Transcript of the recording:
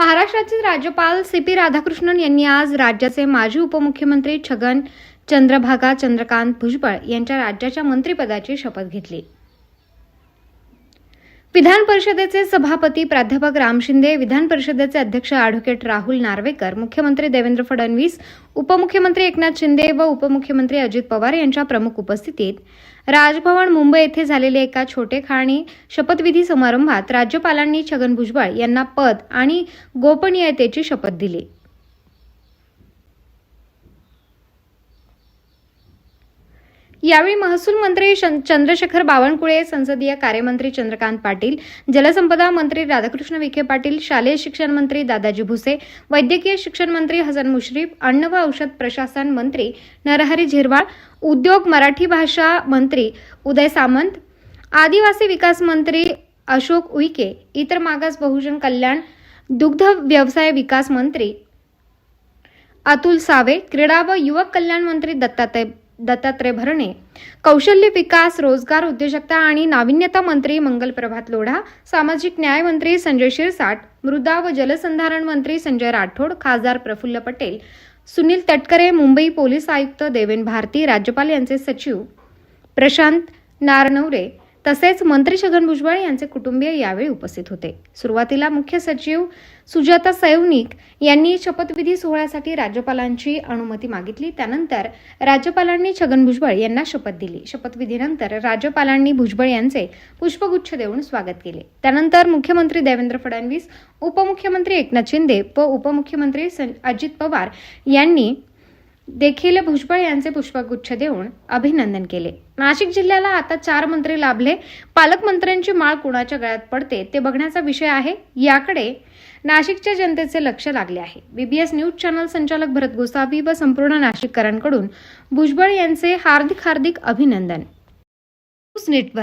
महाराष्ट्राचे राज्यपाल C P Radhakrishnan यांनी आज राज्याचे माजी उपमुख्यमंत्री छगन चंद्रभागा चंद्रकांत भुजबळ यांच्या राज्याच्या मंत्रिपदाची शपथ घेतली. विधान परिषदेचे सभापती प्राध्यापक राम शिंदे विधान परिषदेचे अध्यक्ष अॅडव्होकेट राहुल नार्वेकर मुख्यमंत्री देवेंद्र फडणवीस उपमुख्यमंत्री एकनाथ शिंदे व उपमुख्यमंत्री अजित पवार यांच्या प्रमुख उपस्थितीत राजभवन मुंबई येथे झालेल्या एका छोटेखाणी शपथविधी समारंभात राज्यपालांनी छगन भुजबळ यांना पद आणि गोपनीयतेची शपथ दिली. यावेळी महसूल मंत्री चंद्रशेखर बावनकुळे संसदीय कार्यमंत्री चंद्रकांत पाटील जलसंपदा मंत्री राधाकृष्ण विखे पाटील शालेय शिक्षण मंत्री दादाजी भुसे वैद्यकीय शिक्षण मंत्री हसन मुश्रीफ अन्न व औषध प्रशासन मंत्री नरहरी झिरवाळ उद्योग मराठी भाषा मंत्री उदय सामंत आदिवासी विकास मंत्री अशोक उईके इतर मागास बहुजन कल्याण दुग्ध व्यवसाय विकास मंत्री अतुल सावे क्रीडा व युवक कल्याण मंत्री दत्तात्रय दत्तात्रय भरणे. कौशल्य विकास रोजगार उद्योजकता आणि नाविन्यता मंत्री मंगल प्रभात लोढा सामाजिक न्याय मंत्री संजय शिरसाट मृदा व जलसंधारण मंत्री संजय राठोड खासदार प्रफुल्ल पटेल सुनील तटकरे मुंबई पोलीस आयुक्त देवेन भारती राज्यपाल यांचे सचिव प्रशांत नारनवरे तसेच मंत्री छगन भुजबळ यांचे कुटुंबीय यावेळी उपस्थित होते. सुरुवातीला मुख्य सचिव सुजाता सैवनिक यांनी शपथविधी सोहळ्यासाठी राज्यपालांची अनुमती मागितली. त्यानंतर राज्यपालांनी छगन भुजबळ यांना शपथ दिली. शपथविधीनंतर राज्यपालांनी भुजबळ यांचे पुष्पगुच्छ देऊन स्वागत केले. त्यानंतर मुख्यमंत्री देवेंद्र फडणवीस उपमुख्यमंत्री एकनाथ शिंदे व उपमुख्यमंत्री सं- अजित पवार यांनी देखील भुजबळ यांचे पुष्पगुच्छ देऊन अभिनंदन केले. नाशिक जिल्ह्याला आता चार मंत्री लाभले. पालकमंत्र्यांची माळ कुणाच्या गळ्यात पडते ते बघण्याचा विषय आहे. याकडे नाशिकच्या जनतेचे लक्ष लागले आहे. बीबीएस न्यूज चॅनल संचालक भरत गोसावी व संपूर्ण नाशिककरांकडून भुजबळ यांचे हार्दिक हार्दिक अभिनंदन. News network.